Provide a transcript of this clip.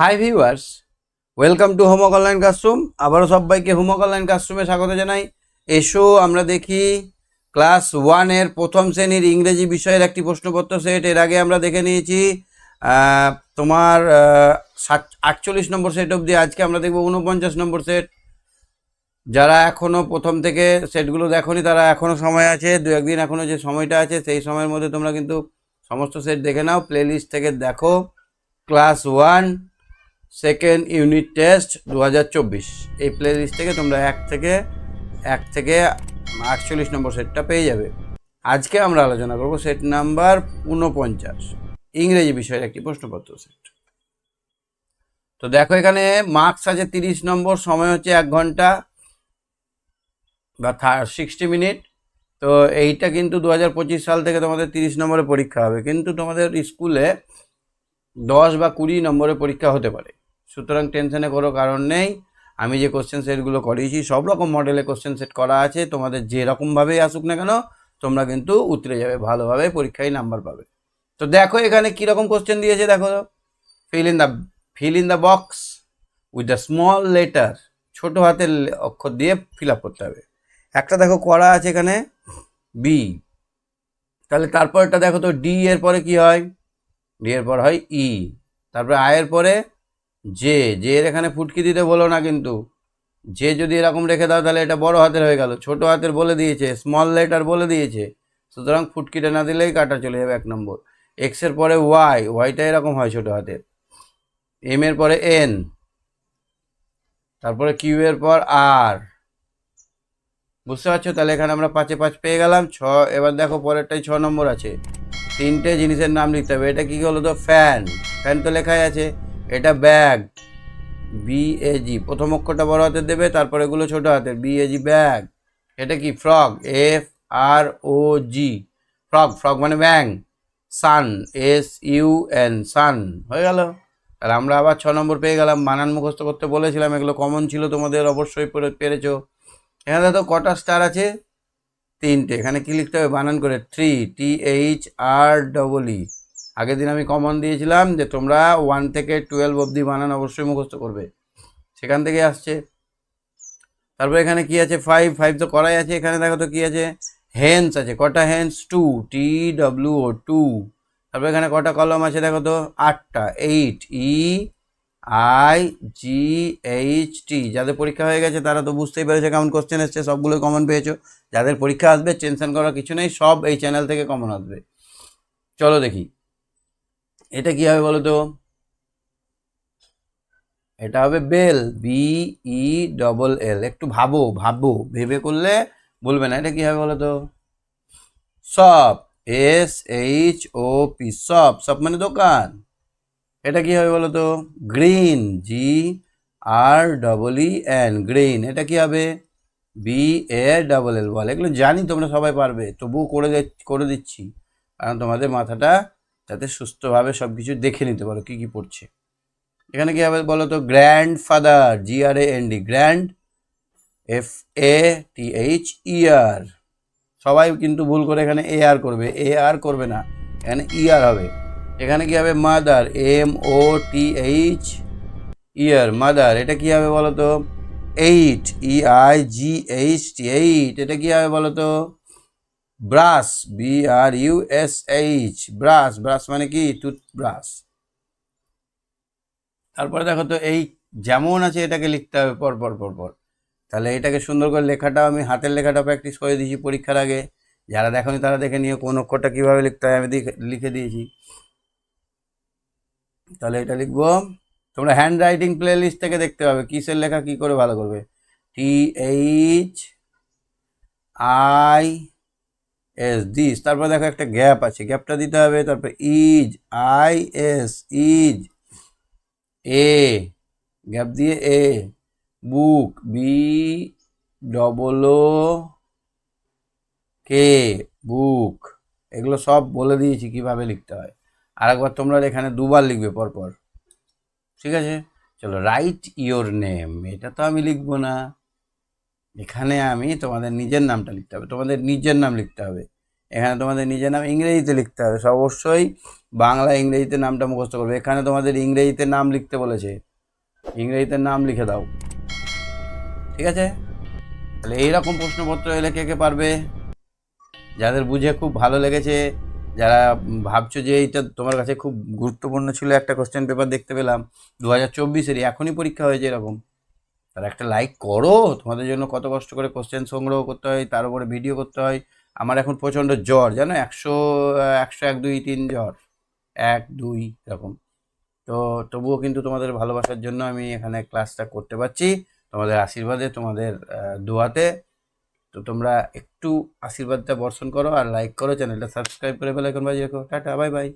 High viewers welcome to হোমক online classroom আবারও সবাইকে হোমক অনলাইন ক্লাসরুমে স্বাগত জানাই। এসো আমরা দেখি ক্লাস ওয়ানের প্রথম শ্রেণির ইংরেজি বিষয়ের একটি প্রশ্নপত্র সেট। এর আগে আমরা দেখে নিয়েছি তোমার আটচল্লিশ নম্বর সেট অবধি। আজকে আমরা দেখব উনপঞ্চাশ নম্বর সেট। যারা এখনও প্রথম থেকে সেটগুলো দেখোনি, তারা এখনও সময় আছে। দু একদিন এখনও যে সময়টা আছে, সেই সময়ের মধ্যে তোমরা কিন্তু সমস্ত সেট দেখে নাও। প্লেলিস্ট থেকে দেখো। Class one second unit test দু হাজার চব্বিশ। এই প্লে লিস্ট থেকে তোমরা এক থেকে এক থেকে আটচল্লিশ নম্বর সেটটা পেয়ে যাবে। আজকে আমরা আলোচনা করব সেট নাম্বার উনপঞ্চাশ ইংরেজি বিষয়ের একটি প্রশ্নপত্র সেট তো দেখো এখানে মার্কস আছে তিরিশ নম্বর, সময় হচ্ছে এক ঘণ্টা বা সিক্সটি মিনিট তো এইটা কিন্তু দু হাজার পঁচিশ সাল থেকে তোমাদের তিরিশ নম্বরে পরীক্ষা হবে। কিন্তু তোমাদের স্কুলে দশ বা কুড়ি নম্বরে পরীক্ষা হতে পারে। সুতরাং টেনশনে কোনো কারণ নেই। আমি যে কোশ্চেন সেটগুলো করিয়েছি, সব রকম মডেলে কোশ্চেন সেট করা আছে। তোমাদের যে রকমভাবেই আসুক না কেন, তোমরা কিন্তু উতরে যাবে, ভালোভাবে পরীক্ষায় নাম্বার পাবে। তো দেখো এখানে কীরকম কোশ্চেন দিয়েছে, দেখো। Fill in the fill in the box with the small letter ছোট হাতের অক্ষর দিয়ে ফিল আপ করতে হবে। একটা দেখো করা আছে এখানে বি তাহলে তারপরটা দেখো তো ডি এর পরে কি হয়? ডি এর পর হয় ই তারপরে আয়ের পরে জে জে এর এখানে ফুটকি দিতে বলো না কিন্তু। যে যদি এরকম রেখে দাও তাহলে এটা বড় হাতের হয়ে গেল। ছোট হাতের বলে দিয়েছে স্মল লেটার বলে দিয়েছে। সুতরাং ফুটকিটা না দিলেই কাটা চলে যাবে এক নম্বর। এক্সের পরে ওয়াই ওয়াইটা এরকম হয় ছোট হাতের। এম এর পরে এন তারপরে কিউ এর পর আর বুঝতে পারছ? তাহলে এখানে আমরা পাঁচে পাঁচ পেয়ে গেলাম। ছ, এবার দেখো পরেরটাই ছ নম্বর আছে। তিনটে জিনিসের নাম লিখতে হবে। এটা কি হলো তো ফ্যান ফ্যান তো লেখাই আছে। এটা ব্যাগ। বি এ জি প্রথম অক্ষরটা বড় হাতের দেবে, তারপর এগুলো ছোট এ জি ব্যাগ। এটা কি? Frog F R O G frog frog মানে ব্যাং sun S U N sun হয়ে গেল। তাহলে আমরা আবার ছ নম্বর পেয়ে গেলাম। বানান মুখস্থ করতে বলেছিলাম, এগুলো কমন ছিল তোমাদের, অবশ্যই পেরেছ। এখানে তো কটা স্টার আছে? তিনটে। এখানে কি লিখতে হবে? বানান করে। Three T H R double E আগের দিন আমি কমন দিয়েছিলাম যে তোমরা ওয়ান থেকে টুয়েলভ অবধি বানান অবশ্যই মুখস্থ করবে। সেখান থেকে আসছে। তারপর এখানে কি আছে? ফাইভ ফাইভ তো করাই আছে। এখানে দেখো তো কি আছে? হেন্স আছে। কটা hens two T W O two তারপর এখানে কটা কলম আছে? দেখো তো, আটটা। Eight E I G H T যাদের পরীক্ষা হয়ে গেছে, তারা তো বুঝতেই পেরেছে কেমন কোশ্চেন এসছে, সবগুলোই কমন পেয়েছ। যাদের পরীক্ষা আসবে টেনশন করার কিছু নেই, সব এই চ্যানেল থেকে কমন আসবে। চলো দেখি। এটা কি হবে বলো তো এটা হবে bell B E double L একটু ভাবো ভাবো, ভেবে করলে বলবে না। এটা কি হবে বলো তো shop S H O P সব সব মানে দোকান। এটা কি হবে বলো তো green G R double E N green. এটা কি হবে? B A double L ball. এগুলো জানি, তোমরা সবাই পারবে। তবুও করে করে দিচ্ছি। কারণ তোমাদের মাথাটা যাতে সুস্থভাবে সব কিছু দেখে নিতে পারো কী কী পড়ছে। এখানে কি হবে বলো তো grandfather G R A N D grand F A T H E R সবাই কিন্তু ভুল করে এখানে এ আর করবে। এ আর করবে না, এখানে ই আর হবে। এখানে কি হবে? Mother M O T H E R mother এটা কি হবে বলো তো eight E I G H T eight এটা কি হবে বলো তো brush B R U S H brush brush মানে কি? টুথব্রাশ তারপরে দেখো তো, এই যেমন আছে এটাকে লিখতে হবে, পর পর পর পর। তাহলে এটাকে সুন্দর করে লেখাটাও আমি, হাতের লেখাটা প্র্যাকটিস করে দিয়েছি পরীক্ষার আগে। যারা দেখোনি তারা দেখে নিয়ে কোন অক্ষরটা কীভাবে লিখতে হয়, আমি লিখে দিয়েছি। তাহলে এটা লিখব, তোমরা হ্যান্ড রাইটিং প্লে লিস্ট থেকে দেখতে পাবে, কিসের লেখা কি করে ভালো করবে? T H I S this তারপর দেখো একটা গ্যাপ আছে, গ্যাপটা দিতে হবে, তারপর is, I S, is, A, gap দিয়ে এ, বুক, বি, ডবল ও, কে, বুক, এগুলো সব বলে দিয়েছি কীভাবে লিখতে হয়। আরেকবার তোমরা এখানে দুবার লিখবে পরপর, ঠিক আছে? চলো, রাইট ইওর নেম, এটা তো আমি লিখব না। এখানে আমি তোমাদের নিজের নামটা লিখতে হবে, তোমাদের নিজের নাম লিখতে হবে। এখানে তোমাদের নিজের নাম ইংরেজিতে লিখতে হবে অবশ্যই বাংলা, ইংরেজিতে নামটা মুখস্থ করবে। এখানে তোমাদের ইংরেজিতে নাম লিখতে বলেছে, ইংরেজিতে নাম লিখে দাও। ঠিক আছে? তাহলে এইরকম প্রশ্নপত্র এলে কে কে পারবে? যাদের বুঝে খুব ভালো লেগেছে, যারা ভাবছ যে এইটা তোমার কাছে খুব গুরুত্বপূর্ণ ছিল, একটা কোশ্চেন পেপার দেখতে পেলাম। দু হাজার চব্বিশেরই, এখনই পরীক্ষা হয়েছে এরকম। তার একটা লাইক করো। তোমাদের জন্য কত কষ্ট করে কোশ্চেন সংগ্রহ করতে হয়, তার উপরে ভিডিও করতে হয়। আমার এখন প্রচণ্ড জ্বর, জানো? একশো একশো এক, দুই, তিন জ্বর। এক, দুই, এরকম। তো তবুও কিন্তু তোমাদের ভালোবাসার জন্য আমি এখানে ক্লাসটা করতে পারছি। তোমাদের আশীর্বাদে, তোমাদের দোয়াতে। তো তোমরা একটু আশীর্বাদটা বর্ষণ করো আর লাইক করো, চ্যানেলটা সাবস্ক্রাইব করে বেলাইকন বাজিয়ে রাখো। Tata bye bye